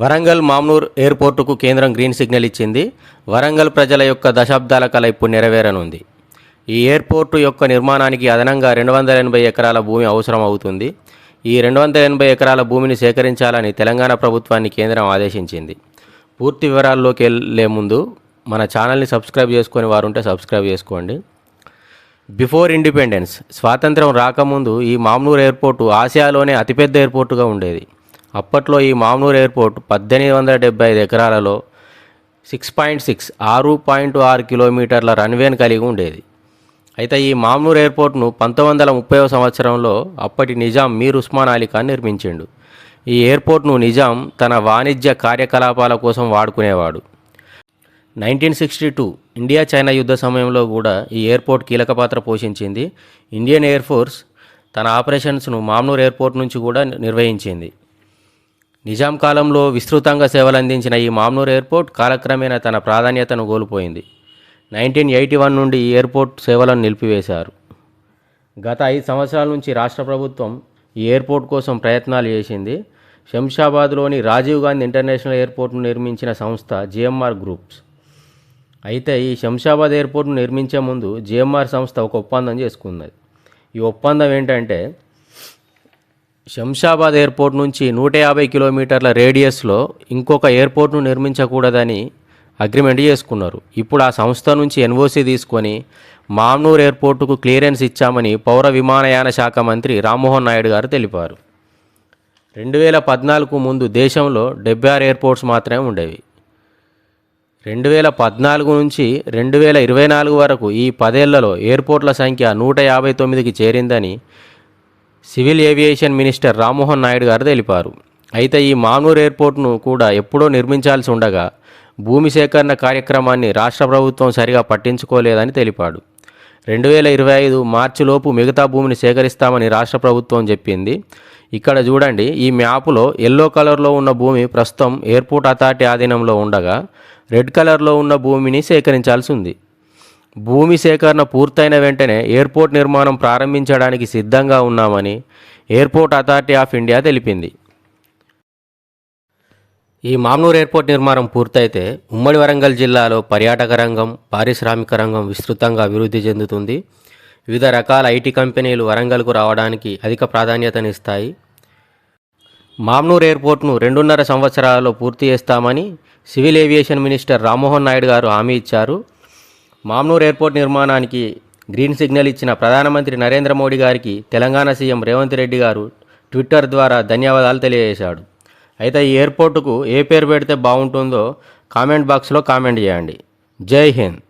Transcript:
వరంగల్ మామ్నూర్ ఎయిర్పోర్టుకు కేంద్రం green signal ఇచ్చింది. వరంగల్ ప్రజల యొక్క దశాబ్దాల కల ఇప్పుడు నెరవేరనుంది. ఈ ఎయిర్పోర్టు యొక్క నిర్మాణానికి అదనంగా రెండు వందల ఎనభై ఎకరాల భూమి అవసరం అవుతుంది. ఈ రెండు వందల ఎనభై ఎకరాల భూమిని సేకరించాలని తెలంగాణ ప్రభుత్వాన్ని కేంద్రం ఆదేశించింది. పూర్తి వివరాల్లోకి వెళ్ళే ముందు మన ఛానల్ని సబ్స్క్రైబ్ చేసుకుని వారు ఉంటే సబ్స్క్రైబ్ చేసుకోండి. బిఫోర్ ఇండిపెండెన్స్ స్వాతంత్రం రాకముందు ఈ మామ్నూర్ ఎయిర్పోర్టు ఆసియాలోనే అతిపెద్ద ఎయిర్పోర్టుగా ఉండేది. అప్పట్లో ఈ మామూరు ఎయిర్పోర్ట్ పద్దెనిమిది వందల డెబ్బై ఐదు ఎకరాలలో సిక్స్ పాయింట్ సిక్స్ ఆరు పాయింట్ ఆరు కిలోమీటర్ల రన్వేను కలిగి ఉండేది. అయితే ఈ మామూరు ఎయిర్పోర్ట్ను పంతొమ్మిది వందల ముప్పైవ సంవత్సరంలో అప్పటి నిజాం మీర్ ఉస్మాన్ అలీ ఖాన్ నిర్మించిండు. ఈ ఎయిర్పోర్ట్ను నిజాం తన వాణిజ్య కార్యకలాపాల కోసం వాడుకునేవాడు. Nineteen sixty two India China యుద్ధ సమయంలో కూడా ఈ ఎయిర్పోర్ట్ కీలక పాత్ర పోషించింది. ఇండియన్ ఎయిర్ ఫోర్స్ తన ఆపరేషన్స్ను మామ్నూర్ ఎయిర్పోర్ట్ నుంచి కూడా నిర్వహించింది. నిజాం కాలంలో విస్తృతంగా సేవలందించిన ఈ మామ్నూర్ ఎయిర్పోర్ట్ కాలక్రమేణా తన ప్రాధాన్యతను కోల్పోయింది. నైన్టీన్ ఎయిటీ వన్ నుండి ఈ ఎయిర్పోర్ట్ సేవలను నిలిపివేశారు. గత ఐదు సంవత్సరాల నుంచి రాష్ట్ర ప్రభుత్వం ఈ ఎయిర్పోర్ట్ కోసం ప్రయత్నాలు చేసింది. శంషాబాద్లోని రాజీవ్ గాంధీ ఇంటర్నేషనల్ ఎయిర్పోర్ట్ను నిర్మించిన సంస్థ జిఎంఆర్ గ్రూప్స్. అయితే ఈ శంషాబాద్ ఎయిర్పోర్ట్ను నిర్మించే ముందు జిఎంఆర్ సంస్థ ఒక ఒప్పందం చేసుకున్నది. ఈ ఒప్పందం ఏంటంటే శంషాబాద్ ఎయిర్పోర్ట్ నుంచి నూట యాభై కిలోమీటర్ల రేడియస్లో ఇంకొక ఎయిర్పోర్ట్ను నిర్మించకూడదని అగ్రిమెంట్ చేసుకున్నారు. ఇప్పుడు ఆ సంస్థ నుంచి ఎన్ఓసి తీసుకొని మామ్నూర్ ఎయిర్పోర్టుకు క్లియరెన్స్ ఇచ్చామని పౌర విమానయాన శాఖ మంత్రి రామ్మోహన్ నాయుడు గారు తెలిపారు. రెండు వేల పద్నాలుగు ముందు దేశంలో డెబ్బై ఆరు ఎయిర్పోర్ట్స్ మాత్రమే ఉండేవి. రెండు వేల పద్నాలుగు నుంచి రెండు వేల ఇరవై నాలుగు వరకు ఈ పదేళ్ళలో ఎయిర్పోర్ట్ల సంఖ్య నూట యాభై తొమ్మిదికి చేరిందని civil aviation minister Rammohan Naidu garu తెలిపారు. అయితే ఈ మానూర్ ఎయిర్పోర్ట్ను కూడా ఎప్పుడో నిర్మించాల్సి ఉండగా భూమి సేకరణ కార్యక్రమాన్ని రాష్ట్ర ప్రభుత్వం సరిగా పట్టించుకోలేదని తెలిపాడు. రెండు వేల ఇరవై ఐదు మార్చిలోపు మిగతా భూమిని సేకరిస్తామని రాష్ట్ర ప్రభుత్వం చెప్పింది. ఇక్కడ చూడండి ఈ మ్యాపులో ఎల్లో కలర్లో ఉన్న భూమి ప్రస్తుతం ఎయిర్పోర్ట్ అథారిటీ ఆధీనంలో ఉండగా రెడ్ కలర్లో ఉన్న భూమిని సేకరించాల్సి ఉంది. భూమి సేకరణ పూర్తయిన వెంటనే ఎయిర్పోర్ట్ నిర్మాణం ప్రారంభించడానికి సిద్ధంగా ఉన్నామని ఎయిర్పోర్ట్ అథారిటీ ఆఫ్ ఇండియా తెలిపింది. ఈ మామ్నూర్ ఎయిర్పోర్ట్ నిర్మాణం పూర్తయితే ఉమ్మడి వరంగల్ జిల్లాలో పర్యాటక రంగం పారిశ్రామిక రంగం విస్తృతంగా అభివృద్ధి చెందుతుంది. వివిధ రకాల ఐటీ కంపెనీలు వరంగల్కు రావడానికి అధిక ప్రాధాన్యతనిస్తాయి. మామ్నూర్ ఎయిర్పోర్ట్ను రెండున్నర సంవత్సరాలలో పూర్తి చేస్తామని civil aviation minister Rammohan Naidu garu హామీ ఇచ్చారు. మామ్నూర్ ఎయిర్పోర్ట్ నిర్మాణానికి గ్రీన్ సిగ్నల్ ఇచ్చిన ప్రధానమంత్రి నరేంద్ర మోడీ గారికి తెలంగాణ సీఎం రేవంత్ రెడ్డి గారు ట్విట్టర్ ద్వారా ధన్యవాదాలు తెలియజేశాడు. అయితే ఈ ఎయిర్పోర్టుకు ఏ పేరు పెడితే బాగుంటుందో కామెంట్ బాక్స్లో కామెంట్ చేయండి. జై హింద్.